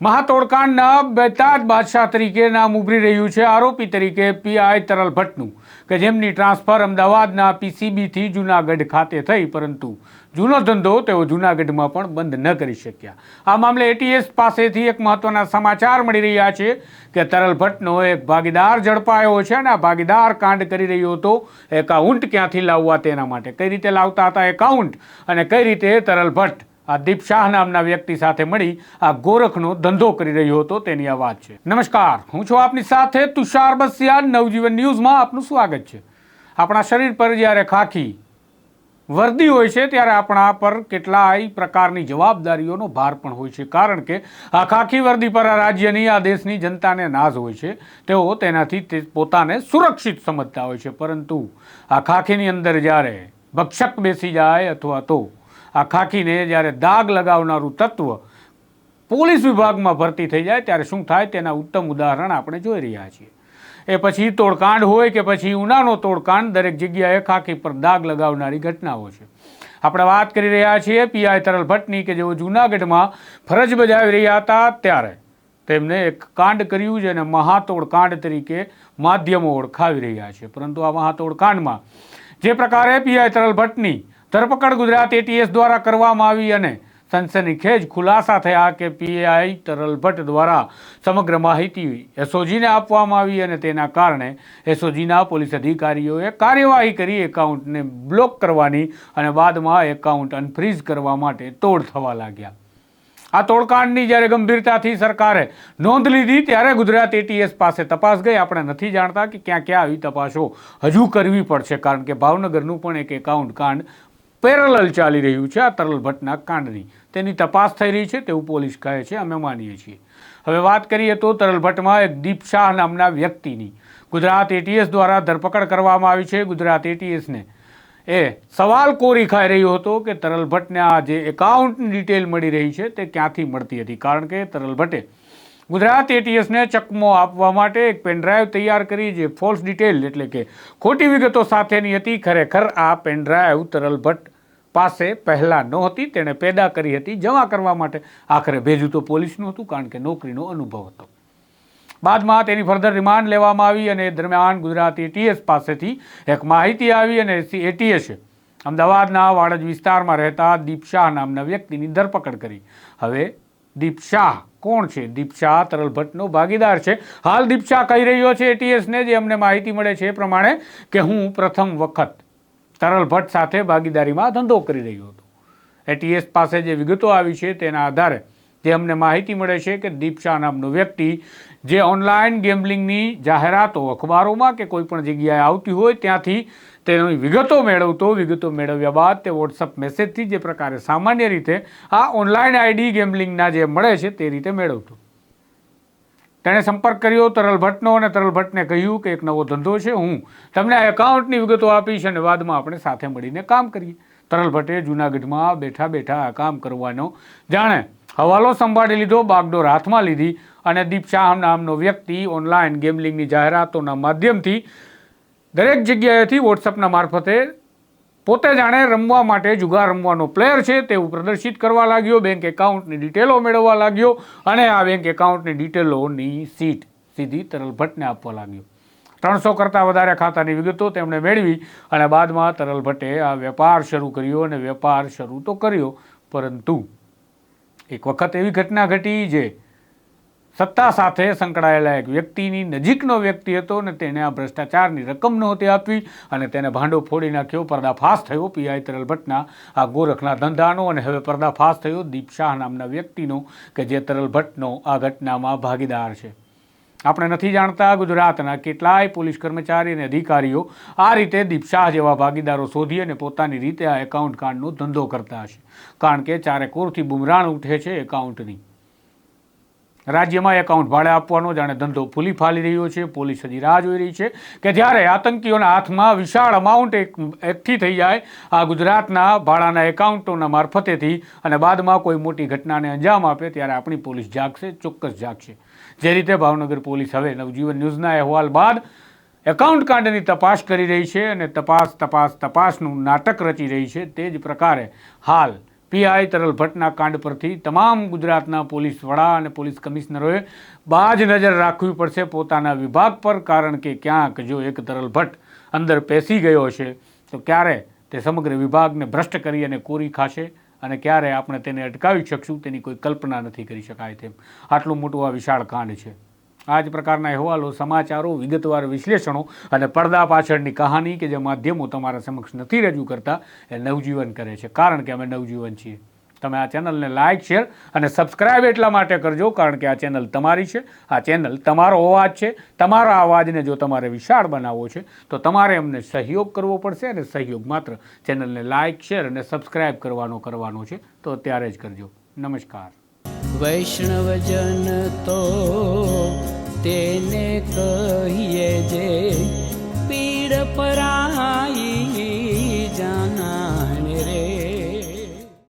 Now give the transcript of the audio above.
મહાતોડકાંડના બેતાજ બાદશાહ તરીકે નામ ઉભરી રહ્યું છે આરોપી તરીકે પીઆઈ તરલ ભટ્ટનું, કે જેમની ટ્રાન્સફર અમદાવાદના પીસીબીથી જૂનાગઢ ખાતે થઈ, પરંતુ જૂનો ધંધો તેઓ જૂનાગઢમાં પણ બંધ ન કરી શક્યા. આ મામલે એટીએસ પાસેથી એક મહત્વના સમાચાર મળી રહ્યા છે કે તરલ ભટ્ટનો એક ભાગીદાર ઝડપાયો છે અને આ ભાગીદાર કાંડ કરી રહ્યો હતો એકાઉન્ટ ક્યાંથી લાવવા તેના માટે. કઈ રીતે લાવતા હતા એકાઉન્ટ અને કઈ રીતે તરલ ભટ્ટ આ દીપ શાહ નામના વ્યક્તિ સાથે મળી આ ગોરખનો ધંધો કરી રહ્યો હતો, તેની આ વાત છે. નમસ્કાર, હું છું આપની સાથે તુષાર બસિયા નવજીવન ન્યૂઝમાં આપનું સ્વાગત છે. આપણા શરીર પર જ્યારે ખાખી વર્દી હોય છે, ત્યારે આપણા પર કેટલાય પ્રકારની જવાબદારીઓનો ભાર પણ હોય છે. કારણ કે આ ખાખી વર્દી પર આ રાજ્યની, આ દેશની જનતાને નાઝ હોય છે. તેઓ તેનાથી તે પોતાને સુરક્ષિત સમજતા હોય છે. પરંતુ આ ખાખીની અંદર જ્યારે ભક્ષક બેસી જાય અથવા તો આ ખાખીને જ્યારે દાગ લગાવનારું તત્વ પોલીસ વિભાગમાં ભરતી થઈ જાય, ત્યારે શું થાય? તેના ઉત્તમ ઉદાહરણ આપણે જોઈ રહ્યા છીએ. એ પછી તોડકાંડ હોય કે પછી ઉનાનો તોડકાંડ, દરેક જગ્યાએ ખાખી પર દાગ લગાવનારી ઘટનાઓ છે. આપણે વાત કરી રહ્યા છીએ પીઆઈ તરલ ભટ્ટની કે જેઓ જૂનાગઢમાં ફરજ બજાવી રહ્યા હતા ત્યારે. તેમને એક કાંડ કર્યું જેને મહાતોડ કાંડ તરીકે માધ્યમો ઓળખાવી રહ્યા છે. પરંતુ આ મહાતોડ કાંડમાં જે પ્રકારે પીઆઈ તરલ ભટ્ટની ધરપકડ ગુજરાત એટીએસ દ્વારા કરવામાં આવી અને સનસનીખેજ ખુલાસા થયા કે પીઆઈ તરલ ભટ્ટ દ્વારા સમગ્ર માહિતી એસઓજીને આપવામાં આવી અને તેના કારણે એસઓજીના પોલીસ અધિકારીઓએ કાર્યવાહી કરી એકાઉન્ટને બ્લોક કરવાની અને બાદમાં એકાઉન્ટ અનફ્રીઝ કરવા માટે તોડ થવા લાગ્યા. આ તોડકાંડની જ્યારે ગંભીરતાથી સરકારે નોંધ લીધી ત્યારે ગુજરાત એટીએસ પાસે તપાસ ગઈ. આપણે નથી જાણતા કે ક્યાં ક્યાં આવી તપાસો હજુ કરવી પડશે, કારણ કે ભાવનગરનું પણ એક એકાઉન્ટ કાંડ પેરેલલ ચાલી રહ્યું છે આ તરલ ભટ્ટના કાંડની. તેની તપાસ થઈ રહી છે, તેવું પોલીસ કહે છે, અમે માનીએ છીએ. હવે વાત કરીએ તો તરલ ભટ્ટમાં એક દીપ શાહ નામના વ્યક્તિની. ગુજરાત એટીએસ દ્વારા ધરપકડ કરવામાં આવી છે. ગુજરાત એટીએસને એ સવાલ કોરી ખાઈ રહ્યો હતો કે તરલ ભટ્ટને આ જે એકાઉન્ટની ડિટેલ મળી રહી છે, તે ક્યાંથી મળતી હતી? કારણ કે તરલ ભટ્ટે ગુજરાત એટીએસને ચકમો આપવા માટે એક પેનડ્રાઈવ તૈયાર કરી જે ફોલ્સ ડિટેલ એટલે કે ખોટી વિગતો સાથેની હતી. ખરેખર આ પેનડ્રાઈવ તરલ ભટ્ટ પાસે પહેલાં નહોતી. તેણે પેદા કરી હતી જમા કરવા માટે. આખરે ભેજું તો પોલીસનું હતું, કારણ કે નોકરીનો અનુભવ હતો. બાદમાં તેની ફર્ધર રિમાન્ડ લેવામાં આવી અને દરમિયાન ગુજરાત એટીએસ પાસેથી એક માહિતી આવી અને એટીએસે અમદાવાદના વાડજ વિસ્તારમાં રહેતા દીપશાહ નામના વ્યક્તિની ધરપકડ કરી. હવે દીપ શાહ કોણ છે? દીપશાહ તરલ ભટ્ટનો ભાગીદાર છે. હાલ દીપશાહ કહી રહ્યો છે એટીએસને જે અમને માહિતી મળે છે એ પ્રમાણે કે હું પ્રથમ વખત તરલ ભટ્ટ સાથે ભાગીદારીમાં ધંધો કરી રહ્યો હતો. એટીએસ પાસે જે વિગતો આવી છે તેના આધારે જે અમને માહિતી મળે છે કે દીપશા નામનો વ્યક્તિ જે ઓનલાઈન ગેમ્બલિંગની જાહેરાતો અખબારોમાં કે કોઈપણ જગ્યાએ આવતી હોય ત્યાંથી તેની વિગતો મેળવતો, વિગતો મેળવ્યા બાદ તે વોટ્સઅપ મેસેજથી જે પ્રકારે સામાન્ય રીતે આ ઓનલાઈન આઈડી ગેમલિંગના જે મળે છે તે રીતે મેળવતો. તેણે સંપર્ક કર્યો, તરલ ભટ્ટનો અને તરલ ભટ્ટને કહ્યું કે એક નવો ધંધો છે, હું તમને આ એકાઉન્ટની વિગતો આપીશ અને બાદમાં આપણે સાથે મળીને કામ કરીએ. તરલ ભટ્ટે જૂનાગઢમાં બેઠા બેઠા આ કામ કરવાનો જાણે હવાલો સંભાળી લીધો, બાગડોર હાથમાં લીધી અને દીપ શાહ નામનો વ્યક્તિ ઓનલાઈન ગેમલિંગની જાહેરાતોના માધ્યમથી દરેક જગ્યાએથી વોટ્સઅપના મારફતે પોતે જાણે રમવા માટે જુગાર રમવાનો પ્લેયર છે તેવું પ્રદર્શિત કરવા લાગ્યો બેંક એકાઉન્ટની ડિટેલો મેળવવા લાગ્યો અને આ બેંક એકાઉન્ટની ડિટેલોની સીટ સીધી તરલ ભટ્ટને આપવા લાગ્યો. ત્રણસો કરતાં વધારે ખાતાની વિગતો તેમણે મેળવી અને બાદમાં તરલ ભટ્ટે આ વેપાર શરૂ કર્યો અને વેપાર શરૂ તો કર્યો, પરંતુ એક વખત એવી ઘટના ઘટી જે સત્તા સાથે સંકળાયેલા એક વ્યક્તિની નજીકનો વ્યક્તિ હતો અને તેણે આ ભ્રષ્ટાચારની રકમ નહોતી આપવી અને તેને ભાંડો ફોડી નાખ્યો. પર્દાફાશ થયો પીઆઈ તરલ ભટ્ટના આ ગોરખના ધંધાનો અને હવે પર્દાફાશ થયો દીપ શાહ નામના વ્યક્તિનો કે જે તરલ ભટ્ટનો આ ઘટનામાં ભાગીદાર છે. આપણે નથી જાણતા ગુજરાતના કેટલાય પોલીસ કર્મચારી અને અધિકારીઓ આ રીતે દીપશાહ જેવા ભાગીદારો શોધી અને પોતાની રીતે આ એકાઉન્ટ કાંડનો ધંધો કરતા હશે. કારણ કે ચારે કોરથી બુમરાણ ઉઠે છે એકાઉન્ટની. રાજ્યમાં એકાઉન્ટ ભાડે આપવાનો જાણે ધંધો ફૂલી ફાલી રહ્યો છે, પોલીસ હજી રાહ જોઈ રહી છે કે જ્યારે આતંકીઓના હાથમાં વિશાળ અમાઉન્ટ એક, એકઠી થઈ જાય, આ ગુજરાતના ભાડાના એકાઉન્ટોના મારફતેથી અને બાદમાં કોઈ મોટી ઘટનાને અંજામ આપે ત્યારે આપણી પોલીસ જાગશે, ચોક્કસ જાગશે. જે રીતે ભાવનગર પોલીસ હવે નવજીવન ન્યૂઝના અહેવાલ બાદ એકાઉન્ટ કાંડની તપાસ કરી રહી છે અને તપાસ તપાસ, તપાસનું નાટક રચી રહી છે. તે જ પ્રકારે હાલ પીઆઈ તરલ ભટ્ટના કાંડ પરથી તમામ ગુજરાતના પોલીસ વડા અને પોલીસ કમિશનરોએ બાજ નજર રાખવી પડશે પોતાના વિભાગ પર, કારણ કે ક્યાંક જો એક તરલ ભટ્ટ અંદર પેસી ગયો છે તો ક્યારે તે સમગ્ર વિભાગને ભ્રષ્ટ કરી અને કોરી ખાશે અને ક્યારે આપણે તેને અટકાવી શકશું તેની કોઈ કલ્પના નથી કરી શકાય તેમ. આટલું મોટું આ વિશાળ કાંડ છે. આ જ પ્રકારના અહેવાલો, સમાચારો, વિગતવાર વિશ્લેષણો અને પડદા પાછળની કહાની કે જે માધ્યમો તમારા સમક્ષ નથી રજૂ કરતા, એ નવજીવન કરે છે. કારણ કે અમે નવજીવન છીએ. તમે આ ચેનલને લાઇક શેર અને સબસ્ક્રાઇબ એટલા માટે કરજો, કારણ કે આ ચેનલ તમારી છે. આ ચેનલ તમારો અવાજ છે. તમારા અવાજને જો તમારે વિશાળ બનાવવો છે, તો તમારે અમને સહયોગ કરવો પડશે અને સહયોગ માત્ર ચેનલને લાઇક શેર અને સબસ્ક્રાઇબ કરવાનો કરવાનો છે. તો ત્યારે જ કરજો. નમસ્કાર. વૈષ્ણવજન તો કહીએ જે પીડ પરાઈ